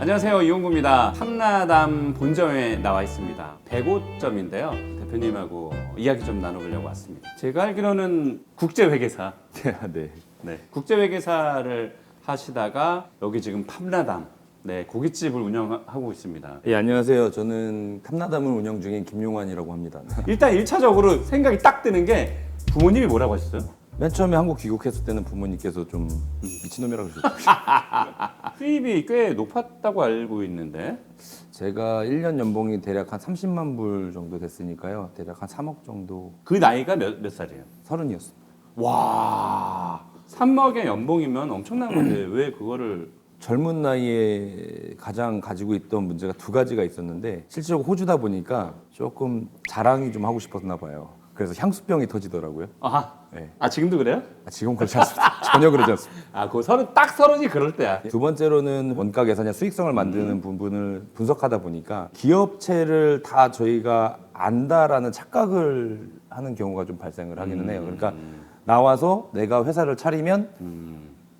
안녕하세요 이용구입니다. 탐나담 본점에 나와 있습니다. 105점인데요. 대표님하고 이야기 좀 나눠보려고 왔습니다. 제가 알기로는 국제회계사, 네. 네, 국제회계사를 하시다가 여기 지금 탐나담, 네, 고깃집을 운영하고 있습니다. 예, 안녕하세요. 저는 탐나담을 운영 중인 김용환이라고 합니다. 네. 일단 1차적으로 생각이 딱 드는 게 부모님이 뭐라고 하셨어요? 맨 처음에 한국 귀국했을 때는 부모님께서 좀 미친놈이라고 그러셨어요. 수입이 꽤 높았다고 알고 있는데 제가 1년 연봉이 대략 한 30만 불 정도 됐으니까요. 대략 한 3억 정도 그 나이가 몇, 몇 살이에요? 서른이었습니다. 와 3억의 연봉이면 엄청난 건데 왜 그거를 젊은 나이에 가장 가지고 있던 문제가 두 가지가 있었는데 실제로 호주다 보니까 조금 자랑이 좀 하고 싶었나 봐요. 그래서 향수병이 터지더라고요. 아, 네. 아 지금도 그래요? 아, 지금 그렇지 않습니다. 전혀 그러지 않습니다. 아, 그 서른 딱 서른이 그럴 때야. 두 번째로는 원가 계산이나 수익성을 만드는 부분을 분석하다 보니까 기업체를 다 저희가 안다라는 착각을 하는 경우가 좀 발생을 하기는 해요. 그러니까 나와서 내가 회사를 차리면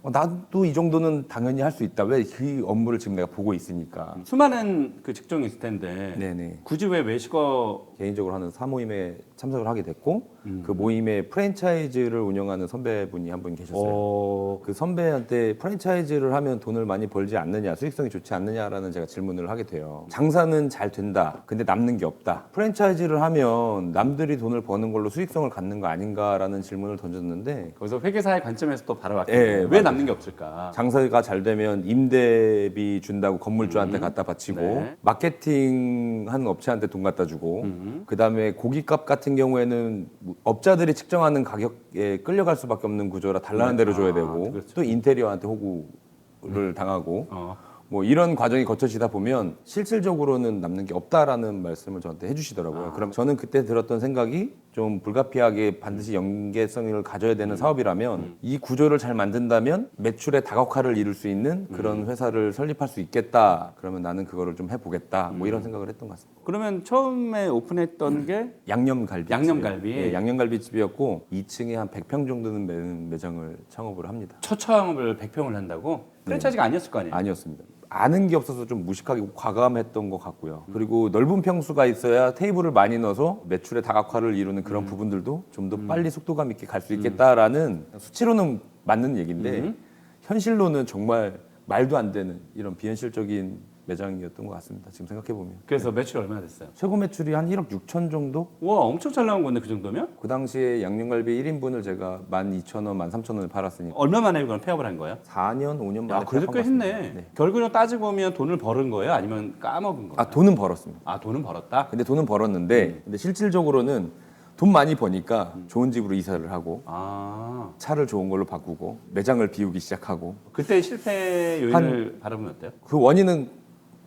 어, 나도 이 정도는 당연히 할 수 있다. 왜 그 업무를 지금 내가 보고 있으니까. 수많은 그 직종이 있을 텐데 네네. 굳이 왜 외식어 개인적으로 하는 사모임에 참석을 하게 됐고 그 모임에 프랜차이즈를 운영하는 선배분이 한 분 계셨어요. 어, 그 선배한테 프랜차이즈를 하면 돈을 많이 벌지 않느냐, 수익성이 좋지 않느냐라는 제가 질문을 하게 돼요. 장사는 잘 된다. 근데 남는 게 없다. 프랜차이즈를 하면 남들이 돈을 버는 걸로 수익성을 갖는 거 아닌가라는 질문을 던졌는데 거기서 회계사의 관점에서 또 바라봤기 예, 왜 맞아요. 남는 게 없을까? 장사가 잘 되면 임대비 준다고 건물주한테 갖다 바치고 네. 마케팅 하는 업체한테 돈 갖다 주고 음. 그다음에 고깃값 같은 경우에는 업자들이 측정하는 가격에 끌려갈 수밖에 없는 구조라 달라는 네. 대로 줘야 아, 되고 그렇죠. 또 인테리어한테 호구를 당하고 어. 뭐 이런 과정이 거쳐지다 보면 실질적으로는 남는 게 없다라는 말씀을 저한테 해주시더라고요. 그럼 저는 그때 들었던 생각이 좀 불가피하게 반드시 연계성을 가져야 되는 사업이라면 이 구조를 잘 만든다면 매출의 다각화를 이룰 수 있는 그런 회사를 설립할 수 있겠다. 그러면 나는 그거를 좀 해보겠다. 뭐 이런 생각을 했던 것 같습니다. 그러면 처음에 오픈했던 게 양념갈비. 양념갈비. 네, 양념갈비집이었고 2층에 한 100평 정도는 되는 매장을 창업을 합니다. 첫 창업을 100평을 한다고? 프랜차이즈가 아니었을 거 아니에요? 아니었습니다. 아는 게 없어서 좀 무식하게 과감했던 것 같고요. 그리고 넓은 평수가 있어야 테이블을 많이 넣어서 매출의 다각화를 이루는 그런 부분들도 좀 더 빨리 속도감 있게 갈 수 있겠다라는 수치로는 맞는 얘기인데 현실로는 정말 말도 안 되는 이런 비현실적인 매장이었던 것 같습니다. 지금 생각해 보면 그래서 매출 얼마나 됐어요? 최고 매출이 한 1억 6천 정도? 와 엄청 잘 나온 건데 그 정도면? 그 당시에 양념갈비 1인분을 제가 12,000원, 13,000원에 팔았으니까 얼마 만에 그걸 폐업을 한 거예요? 4년, 5년 만에 야, 그래도 폐업한 꽤 것 같습니다. 했네. 네. 결국은 따지고 보면 돈을 벌은 거예요? 아니면 까먹은 거예요? 아 돈은 벌었습니다. 아, 돈은 벌었다? 근데 돈은 벌었는데 근데 실질적으로는 돈 많이 버니까 좋은 집으로 이사를 하고 아, 차를 좋은 걸로 바꾸고 매장을 비우기 시작하고 그때 실패 요인을 바라보면 어때요? 그 원인은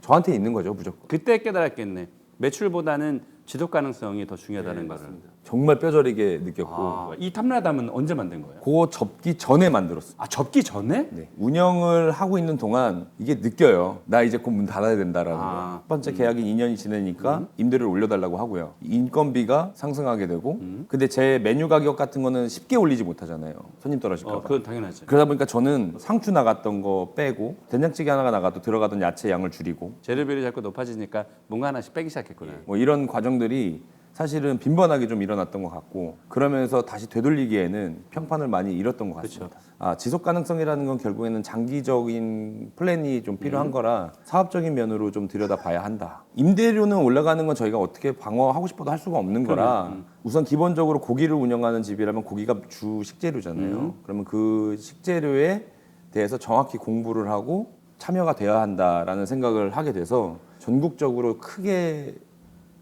저한테 있는 거죠 무조건 그때 깨달았겠네. 매출보다는 지속 가능성이 더 중요하다는 거를. 정말 뼈저리게 느꼈고 아, 이 탐라담은 언제 만든 거예요? 그거 접기 전에 만들었어요 아, 접기 전에? 네. 운영을 하고 있는 동안 이게 느껴요 나 이제 곧 문 닫아야 된다라는 아. 거. 첫 번째 계약이 2년이 지나니까 임대료를 올려달라고 하고요 인건비가 상승하게 되고 근데 제 메뉴 가격 같은 거는 쉽게 올리지 못하잖아요 손님 떨어질까 봐 어, 그건 당연하지. 그러다 보니까 저는 상추 나갔던 거 빼고 된장찌개 하나가 나가도 들어가던 야채 양을 줄이고 재료비율이 자꾸 높아지니까 뭔가 하나씩 빼기 시작했구나. 뭐 이런 과정 들이 사실은 빈번하게 좀 일어났던 것 같고 그러면서 다시 되돌리기에는 평판을 많이 잃었던 것 같습니다. 아, 지속 가능성이라는 건 결국에는 장기적인 플랜이 좀 필요한 거라 사업적인 면으로 좀 들여다봐야 한다. 임대료는 올라가는 건 저희가 어떻게 방어하고 싶어도 할 수가 없는 거라 우선 기본적으로 고기를 운영하는 집이라면 고기가 주 식재료잖아요. 그러면 그 식재료에 대해서 정확히 공부를 하고 참여가 되어야 한다라는 생각을 하게 돼서 전국적으로 크게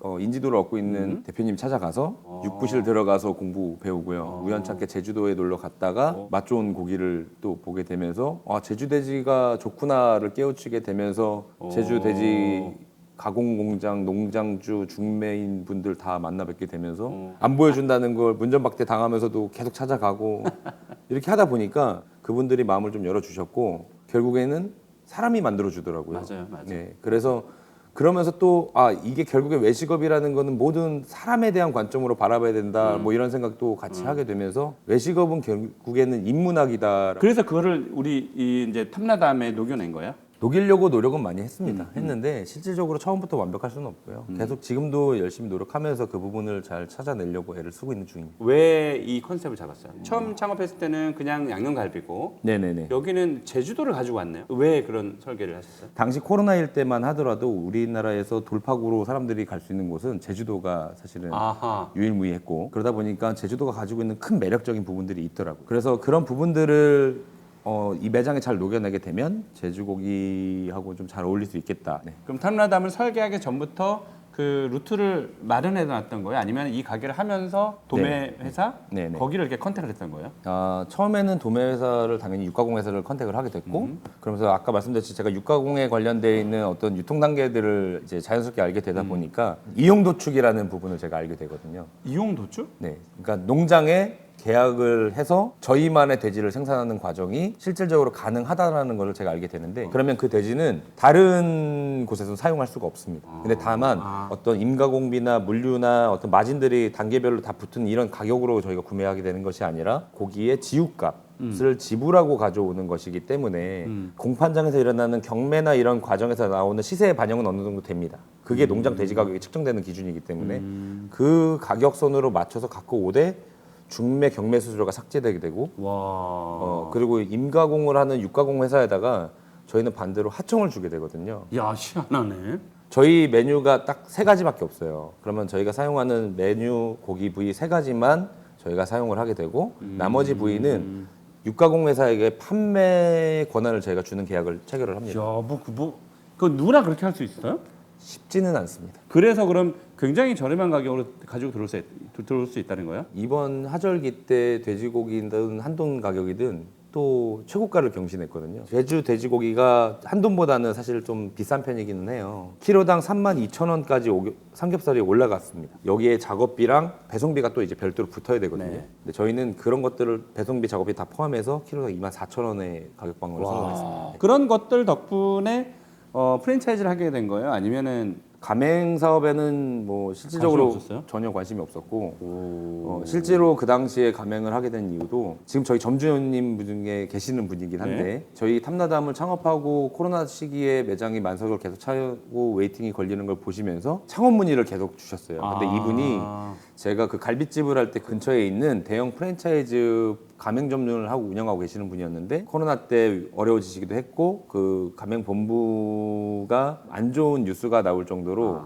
어, 인지도를 얻고 있는 대표님 찾아가서 육부실 들어가서 공부 배우고요. 우연찮게 제주도에 놀러 갔다가 맛 좋은 고기를 또 보게 되면서 아 제주 돼지가 좋구나를 깨우치게 되면서 제주 돼지 가공 공장, 농장주, 중매인 분들 다 만나 뵙게 되면서 안 보여준다는 걸 문전박대 당하면서도 계속 찾아가고 이렇게 하다 보니까 그분들이 마음을 좀 열어주셨고 결국에는 사람이 만들어 주더라고요. 맞아요, 맞아요. 네, 그래서 그러면서 또 아 이게 결국에 외식업이라는 거는 모든 사람에 대한 관점으로 바라봐야 된다. 음. 뭐 이런 생각도 같이 하게 되면서 외식업은 결국에는 인문학이다. 그래서 그거를 우리 이 이제 탐라담에 녹여낸 거예요? 녹이려고 노력은 많이 했습니다. 했는데 실질적으로 처음부터 완벽할 수는 없고요. 계속 지금도 열심히 노력하면서 그 부분을 잘 찾아내려고 애를 쓰고 있는 중입니다. 왜 이 컨셉을 잡았어요? 처음 창업했을 때는 그냥 양념갈비고 네네네. 여기는 제주도를 가지고 왔네요. 왜 그런 설계를 하셨어요? 당시 코로나일 때만 하더라도 우리나라에서 돌파구로 사람들이 갈 수 있는 곳은 제주도가 사실은 아하. 유일무이했고 그러다 보니까 제주도가 가지고 있는 큰 매력적인 부분들이 있더라고요. 그래서 그런 부분들을 어, 이 매장에 잘 녹여내게 되면 제주 고기하고 좀 잘 어울릴 수 있겠다. 네. 그럼 탐라담을 설계하기 전부터 그 루트를 마련해 놨던 거예요? 아니면 이 가게를 하면서 도매 회사 네, 네. 거기를 이렇게 컨택을 했던 거예요? 아, 처음에는 도매 회사를 당연히 육가공 회사를 컨택을 하게 됐고 그러면서 아까 말씀드렸듯이 제가 육가공에 관련돼 있는 어떤 유통 단계들을 이제 자연스럽게 알게 되다 보니까 이용 도축이라는 부분을 제가 알게 되거든요. 이용 도출? 네. 그러니까 농장에 계약을 해서 저희만의 돼지를 생산하는 과정이 실질적으로 가능하다라는 걸 제가 알게 되는데 그러면 그 돼지는 다른 곳에서 사용할 수가 없습니다. 근데 다만 어떤 임가공비나 물류나 어떤 마진들이 단계별로 다 붙은 이런 가격으로 저희가 구매하게 되는 것이 아니라 고기의 지육값을 지불하고 가져오는 것이기 때문에 공판장에서 일어나는 경매나 이런 과정에서 나오는 시세의 반영은 어느 정도 됩니다. 그게 농장 돼지 가격이 측정되는 기준이기 때문에 그 가격선으로 맞춰서 갖고 오되 중매 경매 수수료가 삭제되게 되고 와. 어, 그리고 임가공을 하는 육가공 회사에다가 저희는 반대로 하청을 주게 되거든요. 야 희한하네. 저희 메뉴가 딱 세 가지밖에 없어요. 그러면 저희가 사용하는 메뉴 고기 부위 세 가지만 저희가 사용을 하게 되고 나머지 부위는 육가공 회사에게 판매 권한을 저희가 주는 계약을 체결을 합니다. 야뭐그 뭐. 그 누구나 그렇게 할 수 있어요? 쉽지는 않습니다. 그래서 그럼 굉장히 저렴한 가격으로 가지고 들어올 수, 있- 들어올 수 있다는 거예요? 이번 하절기 때 돼지고기든 한돈 가격이든 또 최고가를 경신했거든요. 제주 돼지고기가 한돈보다는 사실 좀 비싼 편이기는 해요. 키로당 32,000원까지 삼겹살이 올라갔습니다. 여기에 작업비랑 배송비가 또 이제 별도로 붙어야 되거든요. 네. 근데 저희는 그런 것들을 배송비 작업비 다 포함해서 키로당 24,000원의 가격 방어를 성공했습니다. 그런 것들 덕분에 어, 프랜차이즈를 하게 된 거예요? 아니면은 가맹 사업에는 뭐 실질적으로 관심 없었어요? 전혀 관심이 없었고 어, 실제로 그 당시에 가맹을 하게 된 이유도 지금 저희 점주님 중에 계시는 분이긴 한데 네. 저희 탐나담을 창업하고 코로나 시기에 매장이 만석을 계속 차고 웨이팅이 걸리는 걸 보시면서 창업 문의를 계속 주셨어요. 근데 아. 이분이 제가 그 갈비집을 할 때 근처에 있는 대형 프랜차이즈 가맹점을 하고 운영하고 계시는 분이었는데 코로나 때 어려워지시기도 했고 그 가맹 본부가 안 좋은 뉴스가 나올 정도로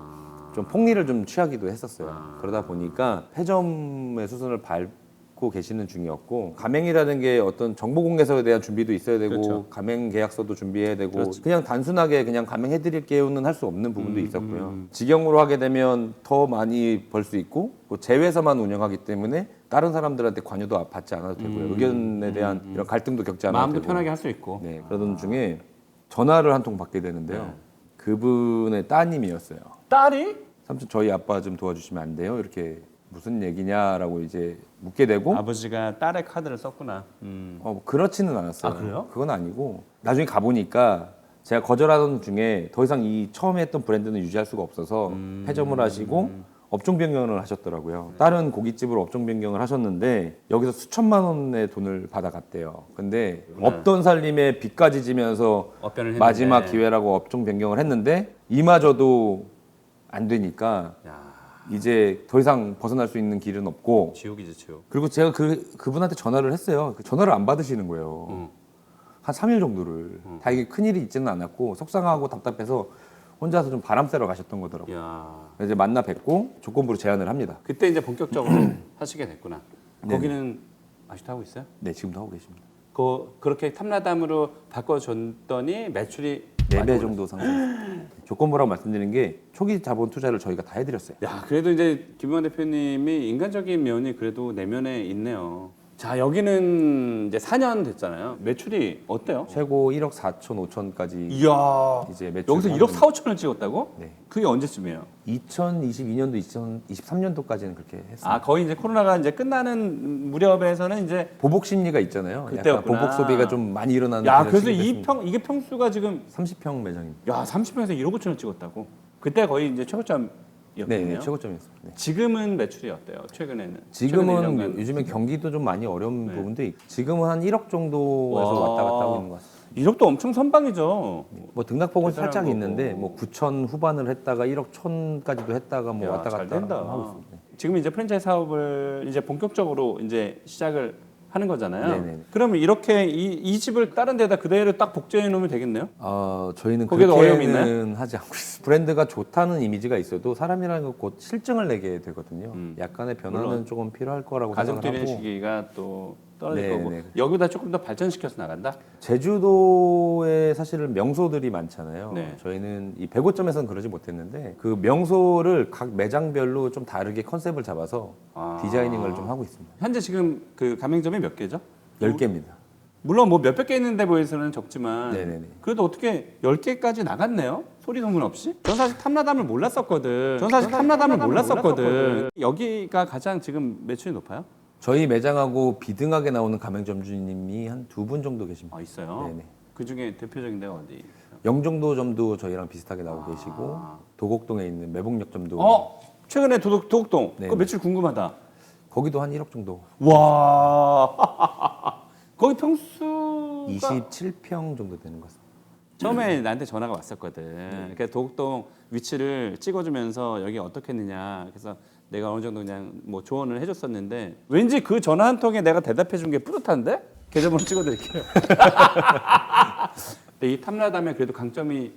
좀 폭리를 좀 취하기도 했었어요. 그러다 보니까 폐점의 수순을 밟고 계시는 중이었고 가맹이라는 게 어떤 정보 공개서에 대한 준비도 있어야 되고 그렇죠. 가맹 계약서도 준비해야 되고 그렇지. 그냥 단순하게 그냥 가맹해 드릴게요는 할 수 없는 부분도 있었고요. 직영으로 하게 되면 더 많이 벌 수 있고 또 제외에서만 운영하기 때문에 다른 사람들한테 관여도 받지 않아도 되고요. 의견에 대한 이런 갈등도 겪지 않아도 마음도 되고. 편하게 할 수 있고. 네, 그러던 중에 전화를 한 통 받게 되는데요. 그분의 따님이었어요. 딸이 삼촌 저희 아빠 좀 도와주시면 안 돼요? 이렇게 무슨 얘기냐라고 이제 묻게 되고 아버지가 딸의 카드를 썼구나. 음. 어, 그렇지는 않았어요. 아, 그래요? 그건 아니고 나중에 가보니까 제가 거절하던 중에 더 이상 이 처음에 했던 브랜드는 유지할 수가 없어서 음. 폐점을 하시고 업종 변경을 하셨더라고요. 다른 고깃집으로 업종 변경을 하셨는데 여기서 수천만 원의 돈을 받아갔대요. 근데 없던 살림에 빚까지 지면서 업변을 했는데. 마지막 기회라고 업종 변경을 했는데 이마저도 안 되니까 야, 이제 더 이상 벗어날 수 있는 길은 없고 지옥이지 지옥. 그리고 제가 그 그분한테 전화를 했어요. 그 전화를 안 받으시는 거예요. 음. 한 3일 정도를. 다행히 큰 일이 있지는 않았고 속상하고 답답해서 혼자서 좀 바람 쐬러 가셨던 거더라고요. 야, 그래서 이제 만나 뵙고 조건부로 제안을 합니다. 그때 이제 본격적으로 하시게 됐구나. 거기는 아직도 하고 있어요? 네, 지금도 하고 계십니다. 그 그렇게 탐라담으로 바꿔줬더니 매출이 네 많이 배 올랐어요. 정도 상승. 조건부라고 말씀드린 게 초기 자본 투자를 저희가 다 해드렸어요. 야, 그래도 이제 김용환 대표님이 인간적인 면이 그래도 내면에 있네요. 자, 여기는 이제 4년 됐잖아요. 매출이 어때요? 최고 1억 4천 5천까지 이야, 이제 매출 여기서 1억 4, 5천을 찍었다고? 네. 그게 언제쯤이에요? 2022년도 2023년도까지는 그렇게 했습니다. 아, 거의 이제 코로나가 이제 끝나는 무렵에서는 이제 보복 심리가 있잖아요. 약간 그때였구나. 보복 소비가 좀 많이 일어나는 야, 그래서 이. 평 이게 평수가 지금 30평 매장입니다. 야, 30평에서 1억 5천을 찍었다고. 그때 거의 이제 최고점 네, 네, 최고점이었습니다. 네. 지금은 매출이 어때요? 최근에는? 최근 지금은 1년간. 요즘에 경기도 좀 많이 어려운 네. 부분도 있고 지금은 한 1억 정도에서 와. 왔다 갔다 하고 있는 것 같습니다. 이력도 엄청 선방이죠. 뭐 등락폭은 대단한 살짝 거고. 있는데 뭐 9천 후반을 했다가 1억 천까지도 했다가 뭐 야, 왔다 잘 갔다 된다. 하고 있습니다. 지금 이제 프랜차이즈 사업을 이제 본격적으로 이제 시작을 하는 거잖아요. 네네네. 그러면 이렇게 이, 이 집을 다른 데다 그대로 딱 복제해 놓으면 되겠네요. 어, 저희는 거기에도 어려움이 그렇게는 하지 않고 있습니다. 브랜드가 좋다는 이미지가 있어도 사람이라는 건곧 실증을 내게 되거든요. 음. 약간의 변화는 물론. 조금 필요할 거라고 가족 생각을 들의 하고 시기가 또 떨어질 네, 거고 네. 여기다 조금 더 발전시켜서 나간다. 제주도에 사실은 명소들이 많잖아요. 네. 저희는 이 105점에서는 그러지 못했는데 그 명소를 각 매장별로 좀 다르게 컨셉을 잡아서 아. 디자이닝을 좀 하고 있습니다. 현재 지금 그 가맹점이 몇 개죠? 10개입니다. 물론 뭐 몇백 개 있는 데 보여서는 적지만 네네네. 그래도 어떻게 10개까지 나갔네요? 소리 소문 없이? 전 사실 탐라담을 몰랐었거든. 전 사실 탐라담을 몰랐었거든. 여기가 가장 지금 매출이 높아요? 저희 매장하고 비등하게 나오는 가맹점주님이 한 두 분 정도 계십니다. 아 있어요. 네네. 그 중에 대표적인 데가 어디? 영종도점도 저희랑 비슷하게 나오고 계시고 도곡동에 있는 매복역점도 아. 어 최근에 도덕 도곡동 네. 그 매출 궁금하다. 거기도 한 1억 정도. 와 거기 평수가 27평 정도 되는 것 같습니다. 처음에 나한테 전화가 왔었거든. 네. 그러니까 도곡동 위치를 찍어주면서 여기 어떻게 했느냐. 그래서 내가 어느 정도 그냥 뭐 조언을 해줬었는데 왠지 그 전화 한 통에 내가 대답해준 게 뿌듯한데? 계좌번호 찍어드릴게요. 근데 이 탐라담에 그래도 강점이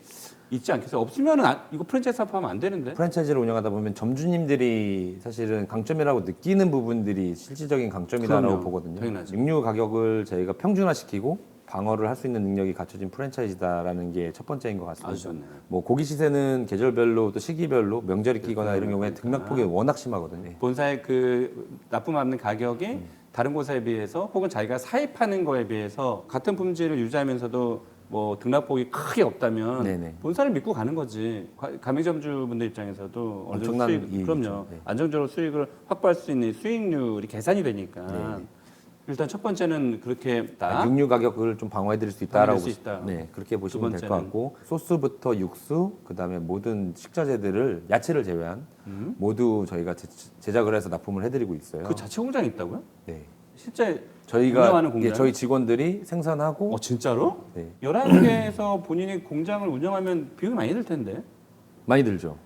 있지 않겠어요? 없으면 은 이거 프랜차이즈 사업하면 안 되는데? 프랜차이즈를 운영하다 보면 점주님들이 사실은 강점이라고 느끼는 부분들이 실질적인 강점이라고 그럼요. 보거든요. 당연하죠. 육류 가격을 저희가 평준화시키고 방어를 할 수 있는 능력이 갖춰진 프랜차이즈다라는 게 첫 번째인 것 같습니다. 아주 좋네요. 뭐 고기 시세는 계절별로 또 시기별로 명절이 끼거나 이런 경우에 등락폭이 워낙 심하거든요. 본사의 그 납품 받는 가격이 음. 다른 곳에 비해서 혹은 자기가 사입하는 거에 비해서 같은 품질을 유지하면서도 뭐 등락폭이 크게 없다면 네네. 본사를 믿고 가는 거지 가- 가맹점주분들 입장에서도 어느 정도 엄청난 수익 이익이죠. 그럼요 네. 안정적으로 수익을 확보할 수 있는 수익률이 계산이 되니까 네네. 일단 첫 번째는 그렇게 다 육류 가격을 좀 방어해드릴 수 있다라고 방어해드릴 수 있다. 네 그렇게 보시면 될 것 번째는? 같고 소스부터 육수 그다음에 모든 식자재들을 야채를 제외한 음? 모두 저희가 제, 제작을 해서 납품을 해드리고 있어요. 그 자체 공장이 있다고요? 네 실제 저희가 운영하는 예, 공장? 저희 직원들이 생산하고 어 진짜로? 네, 11개에서 본인이 공장을 운영하면 비용이 많이 들 텐데 많이 들죠.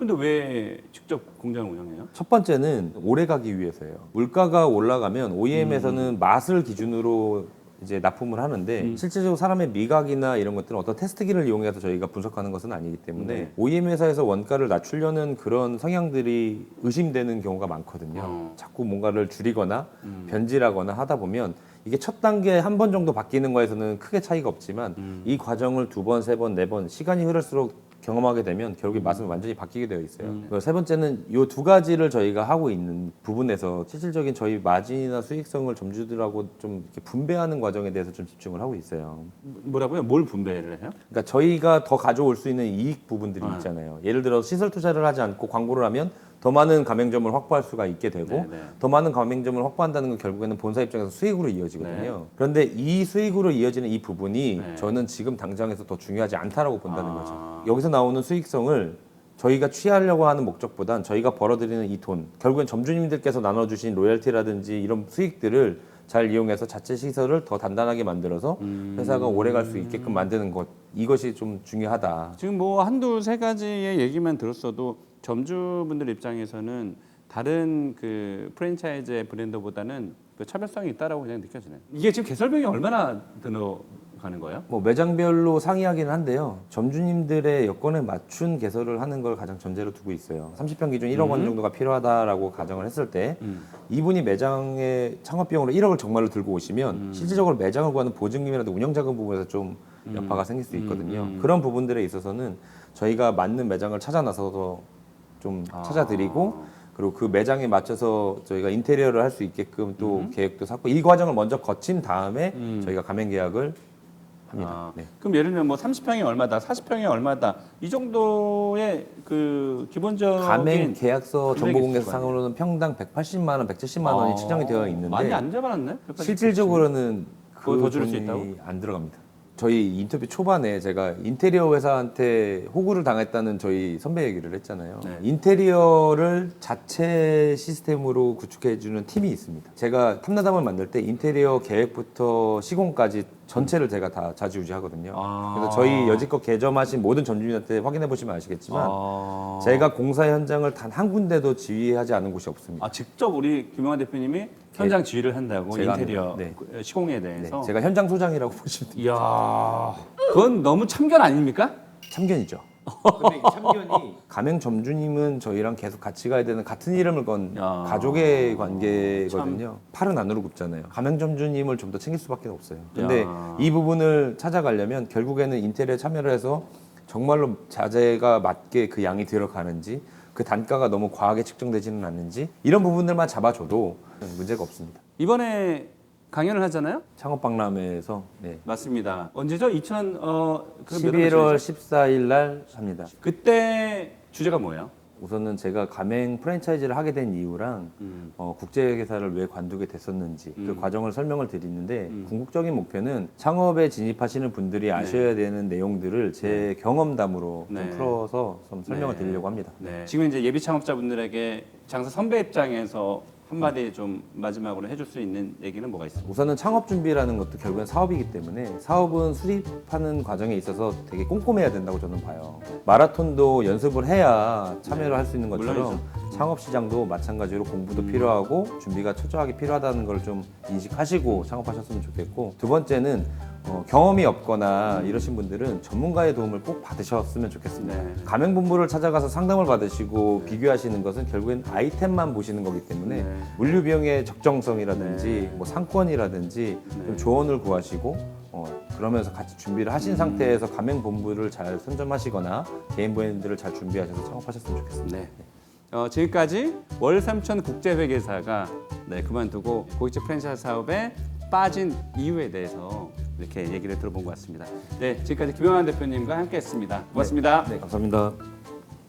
근데 왜 직접 공장을 운영해요? 첫 번째는 오래 가기 위해서예요. 물가가 올라가면 OEM에서는 맛을 기준으로 이제 납품을 하는데 음. 실제적으로 사람의 미각이나 이런 것들은 어떤 테스트기를 이용해서 저희가 분석하는 것은 아니기 때문에 네. OEM 회사에서 원가를 낮추려는 그런 성향들이 의심되는 경우가 많거든요. 어. 자꾸 뭔가를 줄이거나 음. 변질하거나 하다 보면 이게 첫 단계 한 번 정도 바뀌는 거에서는 크게 차이가 없지만 음. 이 과정을 두 번, 세 번, 네 번 시간이 흐를수록 경험하게 되면 결국에 맛은 완전히 바뀌게 되어 있어요. 음. 그리고 세 번째는 이 두 가지를 저희가 하고 있는 부분에서 실질적인 저희 마진이나 수익성을 점주들하고 좀 이렇게 분배하는 과정에 대해서 좀 집중을 하고 있어요. 뭐라고요? 뭘 분배를 해요? 그러니까 저희가 더 가져올 수 있는 이익 부분들이 아. 있잖아요. 예를 들어 시설 투자를 하지 않고 광고를 하면 더 많은 가맹점을 확보할 수가 있게 되고 네, 네. 더 많은 가맹점을 확보한다는 건 결국에는 본사 입장에서 수익으로 이어지거든요. 그런데 이 수익으로 이어지는 이 부분이 네. 저는 지금 당장에서 더 중요하지 않다라고 본다는 아. 거죠. 여기서 나오는 수익성을 저희가 취하려고 하는 목적보단 저희가 벌어들이는 이 돈, 결국엔 점주님들께서 나눠주신 로열티라든지 이런 수익들을 잘 이용해서 자체 시설을 더 단단하게 만들어서 음. 회사가 오래 갈 수 있게끔 만드는 것 이것이 좀 중요하다. 지금 뭐 한두 세 가지의 얘기만 들었어도 점주분들 입장에서는 다른 그 프랜차이즈 브랜드보다는 그 차별성이 있다라고 그냥 느껴지네요. 이게 지금 개설비용이 얼마나 들어가는 거예요? 뭐 매장별로 상이하기는 한데요. 점주님들의 여건에 맞춘 개설을 하는 걸 가장 전제로 두고 있어요. 30평 기준 1억 원 음. 정도가 필요하다라고 가정을 했을 때 음. 이분이 매장의 창업 비용으로 1억을 정말로 들고 오시면 음. 실질적으로 매장을 구하는 보증금이라도 운영 자금 부분에서 좀 음. 여파가 생길 수 있거든요. 음, 음. 그런 부분들에 있어서는 저희가 맞는 매장을 찾아 나서서 좀 아. 찾아드리고 그리고 그 매장에 맞춰서 저희가 인테리어를 할 수 있게끔 또 음. 계획도 쌓고 이 과정을 먼저 거친 다음에 음. 저희가 가맹 계약을 합니다. 아, 네. 그럼 예를 들면 뭐 30평이 얼마다, 40평이 얼마다 이 정도의 그 기본적인 가맹 계약서 금액이 정보 있을 공개 거 상으로는 평당 180만 원, 170만 원이 측정이 되어 있는데 아, 많이 안 잡아놨네. 실질적으로는 그거 더 줄일 수 돈이 있다고? 안 들어갑니다. 저희 인터뷰 초반에 제가 인테리어 회사한테 호구를 당했다는 저희 선배 얘기를 했잖아요. 네. 인테리어를 자체 시스템으로 구축해주는 팀이 있습니다. 제가 탐나담을 만들 때 인테리어 계획부터 시공까지 전체를 제가 다 자주우지하거든요. 아. 그래서 저희 여지껏 개점하신 모든 전주민한테 확인해 보시면 아시겠지만 아, 제가 공사 현장을 단 한 군데도 지휘하지 않은 곳이 없습니다. 아 직접 우리 김영환 대표님이 현장 지휘를 한다고 제가 인테리어 네. 그 시공에 네, 대해서. 제가 현장 소장이라고 보시면 돼요. 이야, 그건 너무 참견 아닙니까? 참견이죠. 근데 이 참견이 가맹 점주님은 저희랑 계속 같이 가야 되는 같은 이름을 건 야. 가족의 관계거든요. 팔은 안으로 굽잖아요. 가맹 점주님을 좀 더 챙길 수밖에 없어요. 근데 야. 이 부분을 찾아가려면 결국에는 인테리어 참여를 해서 정말로 자재가 맞게 그 양이 들어가는지 그 단가가 너무 과하게 측정되지는 않는지 이런 부분들만 잡아줘도 문제가 없습니다. 이번에 강연을 하잖아요. 창업박람회에서 네. 맞습니다. 언제죠? 2000 어, 그몇 11월 월 14일 날 합니다. 그때 주제가 뭐예요? 우선은 제가 가맹 프랜차이즈를 하게 된 이유랑 음. 어, 국제회사를 왜 관두게 됐었는지 그 음. 과정을 설명을 드리는데 음. 궁극적인 목표는 창업에 진입하시는 분들이 아셔야 되는 내용들을 제 경험담으로 네. 좀 풀어서 좀 설명을 네. 드리려고 합니다. 네. 지금 이제 예비 창업자분들에게 장사 선배 입장에서 한마디 좀 마지막으로 해줄 수 있는 얘기는 뭐가 있어요? 우선은 창업 준비라는 것도 결국엔 사업이기 때문에 사업은 수립하는 과정에 있어서 되게 꼼꼼해야 된다고 저는 봐요. 마라톤도 연습을 해야 참여를 할 수 있는 것처럼 네. 창업 시장도 마찬가지로 공부도 음. 필요하고 준비가 철저하게 필요하다는 걸 좀 인식하시고 창업하셨으면 좋겠고 두 번째는 어, 경험이 없거나 이러신 분들은 전문가의 도움을 꼭 받으셨으면 좋겠습니다. 네. 가맹본부를 찾아가서 상담을 받으시고 비교하시는 것은 결국엔 아이템만 보시는 거기 때문에 네. 물류 비용의 적정성이라든지 네. 뭐 상권이라든지 네. 좀 조언을 구하시고 어, 그러면서 같이 준비를 음. 하신 상태에서 가맹 본부를 잘 선점하시거나 개인 브랜드를 잘 준비하셔서 창업하셨으면 좋겠습니다. 네. 어, 지금까지 월삼천 국제회계사가 네, 그만두고 고깃집 프랜차이즈 사업에 빠진 이유에 대해서 이렇게 얘기를 들어본 것 같습니다. 네, 지금까지 김영환 대표님과 함께했습니다. 고맙습니다. 네, 감사합니다.